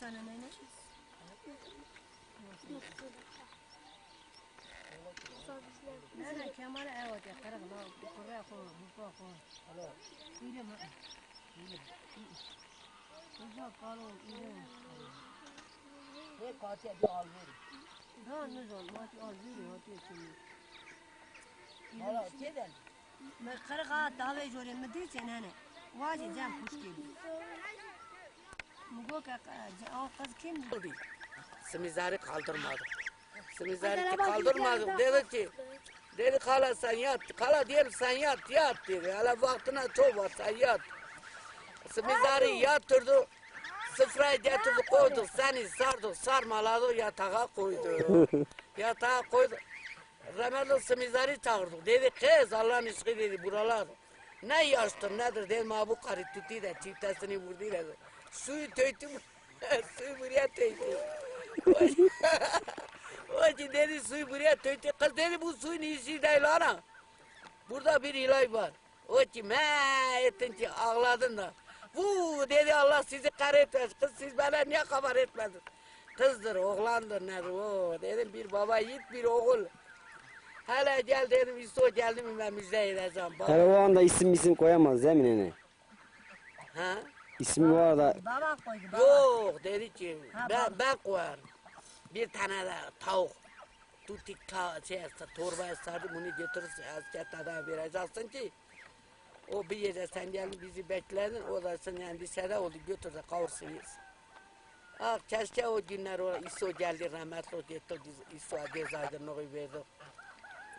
sana nene? Nene Kemal'e evet ya kara kala kurra ko ko ko. Alo. İyi mi? İyi. Güzel kalo iyi. Ne kaçı bir al ver. Ha ne zaman mati al yürü hadi şimdi. Hala çeden. Ben kara kala davet ediyorum mu diyeceksin nene. Vacı cem kuş geliyor. Mugo ka o kız kim? Simizari kaldırmadık. Kaldırmadık. Dedi ki dedi kala sen yat. Kala diyelim sen yat yat dedi. Hala vaktine çok var sen yat. Simizari yatırdı. Sıfrayı getirdi koyduk seni sardık sarmaladık yatağa koydu. yatağa koydu. Rahmetli Simizari çağırdık. Dedi kız Allah'ın aşkı dedi buralar. Ne yaştın nedir dedim bu karı tuttu da çiftesini vurdu da. Suyu töydü suyu buraya töydü. Hoca dedi suyu buraya töydü. Kız dedi bu suyun iyisi değil ana. Burada bir ilay var. O ki me ettin ki ağladın da. Bu dedi Allah sizi kahretmez. Kız siz bana niye haber etmedin? Kızdır, oğlandır nedir o. Dedim bir baba yiğit bir oğul. Hele gel dedim İso geldi mi ben müjde edeceğim. Baba. Hele o anda isim isim koyamaz değil mi nene? Ha? İsmi o arada Baba koydu baba. Yok dedi ki Ha, ben, bak. ben koyarım. Bir tane de tavuk. Tutik ta şey, torbaya sardı bunu götürür askerlerden vereceksin ki o bir yere sen geldin bizi bekledin o da senin endişede oldu götür de kavursun yesin. Ah keşke o günler o İso geldi rahmetli o getirdi İso göz aydınlığı verdi.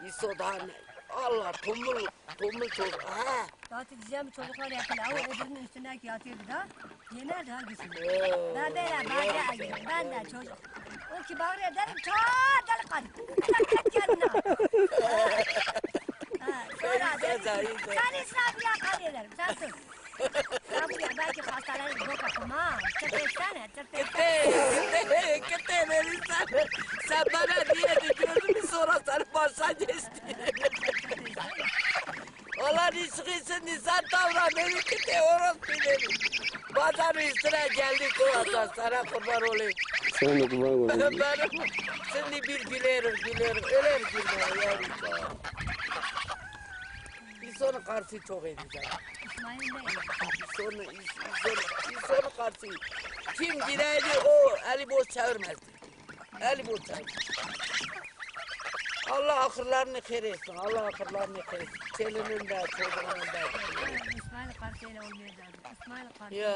İso daha ne- Allah tomul tomul çok ha. Zaten diyeceğim çocuklar yapıyor. O öbürünün üstündeki yatıyordu da. Yenerdi hangisini? Oo, Ben böyle bağırıya Ben de çocuk. O ki bağırıyor derim çağır deli kadın. Tek kendine. Ha, Sonra derim Güzel, ki, güzel. sen İsrafiye kal ederim. Sen sus. Ben buraya belki hastaların yok. Gitti, gitti, gitti beni sen. Bana niye de gözümü sonra sen başa geçti. Olan işkisi nisan davran beni gitti orası benim. Bazanın üstüne geldi kovasa sana kurban olayım. sen de kurban olayım. Benim şimdi bir gülerim gülerim öyle gülme yavrum. İsonun karşı çok edeceğim. İsmail Bey. İsonun, İsonun, İsonun karşı. Kim gireydi o eli boş çevirmezdi. Eli boş çevirmez. Allah akıllarını kır etsin. Allah akıllarını kır etsin. Çelinin de çocuğunun da. İsmail karşıyla olmayacak. İsmail karşı. Ya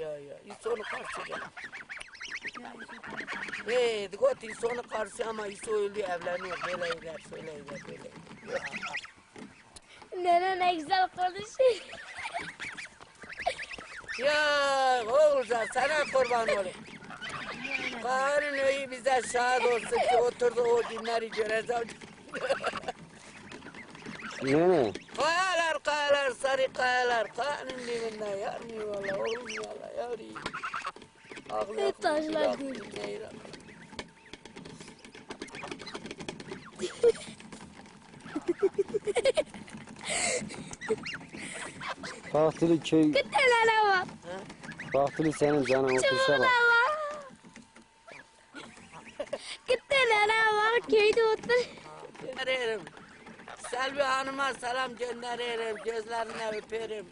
ya ya. İsonun karşı değil. Ya, İsmail karşı. Hey, digot İsonun karşı ama İso öldü evleniyor. Böyle eyler, şöyle eyler, böyle. Nene ne güzel konuşuyor. Ya oğulcan sana kurban olayım. Karın öyle bize şahit olsun ki oturdu o günleri göreceğim. Nene kayalar kayalar sarı kayalar kanın dibinde yarmıyor valla olmuyor valla. Ağlıyor. Hep taşlar değil. Bahtili köy, nene bak. Bahtili senin canın otursa Çubuğuna bak. bak. Gitti nene bak. Köyde otur. Gönderirim. Selvi Hanım'a selam gönderirim. Gözlerine öperim.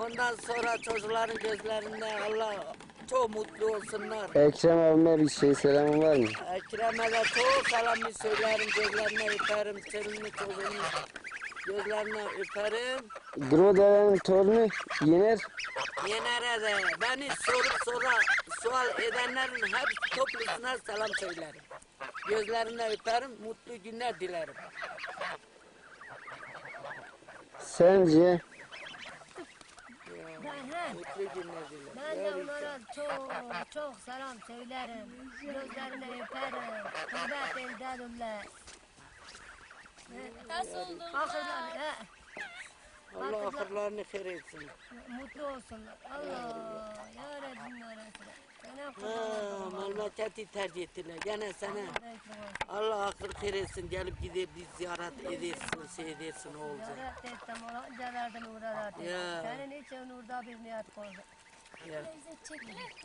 Ondan sonra çocukların gözlerinde Allah çok mutlu olsunlar. Ekrem abime bir şey selamın var mı? Ekrem'e de çok selamını söylerim. Gözlerine öperim. Seninle çocuğunu gözlerine öperim. Broderenin torunu Yener. Yener'e de beni sorup sonra sual edenlerin hep toplusuna selam söylerim. Gözlerine öperim. Mutlu günler dilerim. Sence Ben de onlara çok çok selam söylerim. Gözlerini öperim. Hürmet ederimler. Nasıl oldun? Akıllar, he, Allah akırlarını hayır etsin. mutlu olsunlar. Allah, ya Rabbim ya Resulallah. Sana Ha, kurban olayım. Memleketi tercih ettiler. Gene sana Allah akıl etsin. Gelip gidip bir ziyaret edersin, şey edersin oğulcan. Ziyaret ettim, olunca verdim uğrarat ettim. Ya. Senin için orada bir niyet koydum. Ya. Teyze çekilek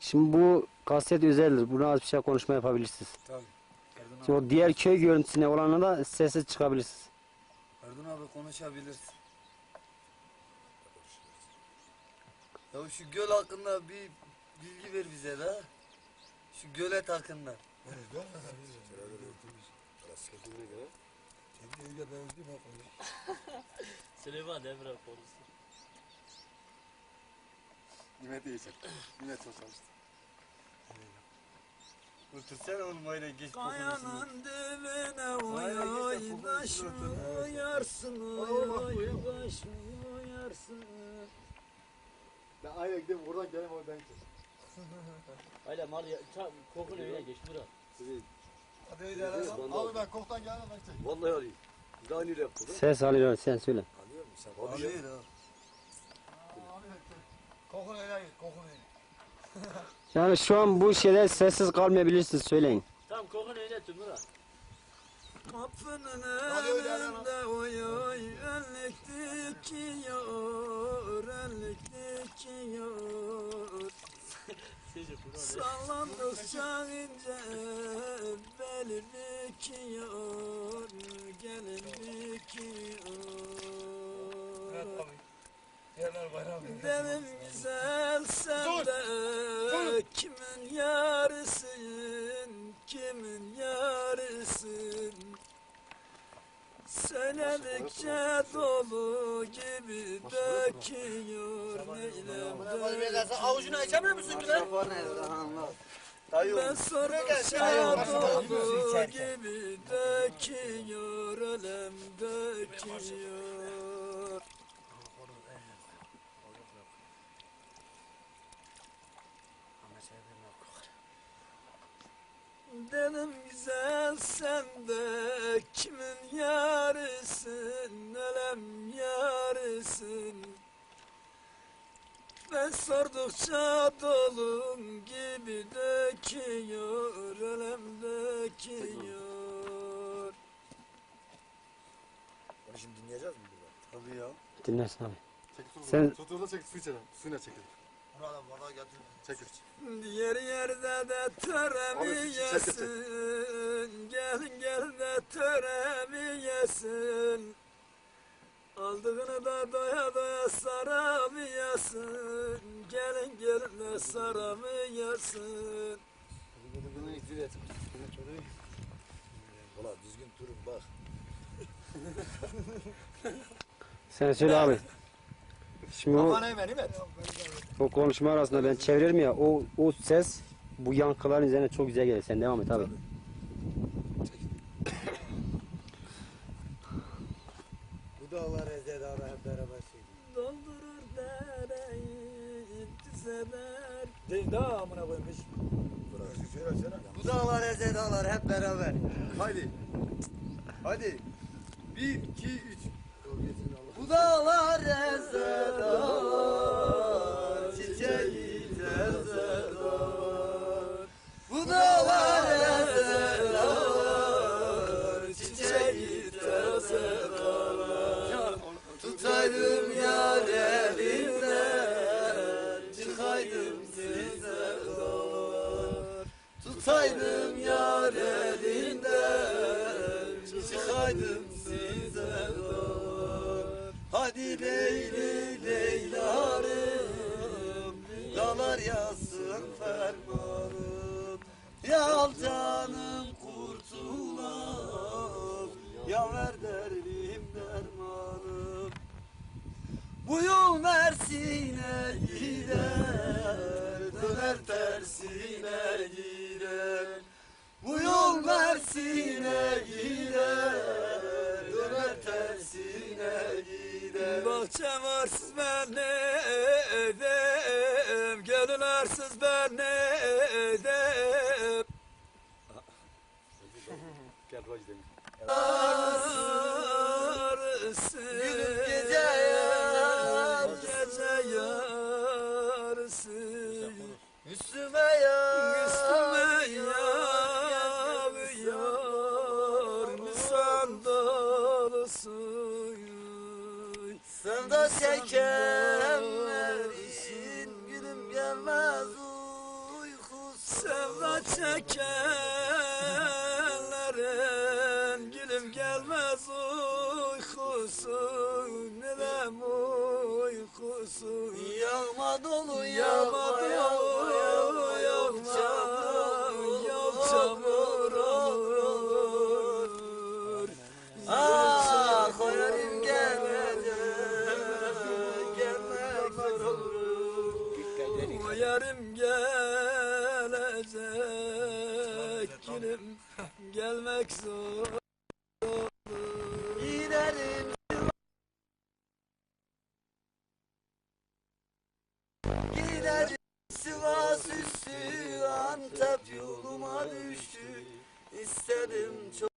Şimdi bu kaset özeldir. Buna az bir şey konuşma yapabilirsiniz. Tabii. Şimdi o diğer köy görüntüsüne olana da sessiz çıkabilirsiniz. Erdun abi konuşabilirsin. Ya şu göl hakkında bir bilgi ver bize de. Şu gölet hakkında. Süleyman Emre konusu. Nimet yiyecek. Nimet çok çalıştı. Götürsene oğlum öyle geç Kayanın dibine oy oy taş mı uyarsın oy oy taş mı uyarsın Ben aynen gideyim oradan geleyim oradan gideceğim. Hayla mal ya. Ça, kokun evine geç bura. Hadi öyle Abi ben koktan geldim ben gideceğim. Vallahi alayım. Daha yaptı lan? Ses alıyor sen söyle. Anlıyor musun sen? Ha. Kokun öyle git kokun öyle. Yani şu an bu şeyler sessiz kalmayabilirsiniz söyleyin. Tamam kokun evine tümüra. Kapının öyle önünde oy oy ellik dikiyor ellik dikiyor Sece bura. Sallandıkça ince beli dikiyor gelin dikiyor Yerler bayram. Dedim güzel sen de kimin yarısın, kimin yarısın Söyledikçe dolu gibi döküyor neylem Avucunu açamıyor musun? Dayı Ben sordukça dolu gibi döküyor ölem döküyor Dedim güzel sen de kimin yarısın ölem yarısın Ben sordukça dolum gibi döküyor ölem döküyor Onu şimdi dinleyeceğiz mi burada? Tabii ya. Dinlersin abi. Çekil Sen- Tutuğunda çekil su içelim. Suyuna çekil. Burada bana getir. Çekil. Diğer yerde de töremi Abi, çek, çek, çek. yesin Gelin gel de töremi yesin Aldığını da doya doya saramıyasın Gelin gelin de saramıyasın düzgün durun bak. Sen söyle abi. Şimdi o, o konuşma arasında ben çeviririm ya o o ses bu yankıların üzerine çok güzel gelir. Sen devam et abi. Bu yazsın fermanım Ya canım kurtulam Ya ver derdim dermanım bu yol Mersin'e gider, döner tersine gider. Bu yol Mersin'e gider, döner tersine gider. Bahçem arsız ben Gönül arsız ben ne edem Gel Roj demiş. Gülüm gece. Gece yarısı Üstüme yağ, Üstüme yağıyor Nisan dolusu Sevda çekenlerin Richard. Üstü Antep yoluma düştü. İstedim çok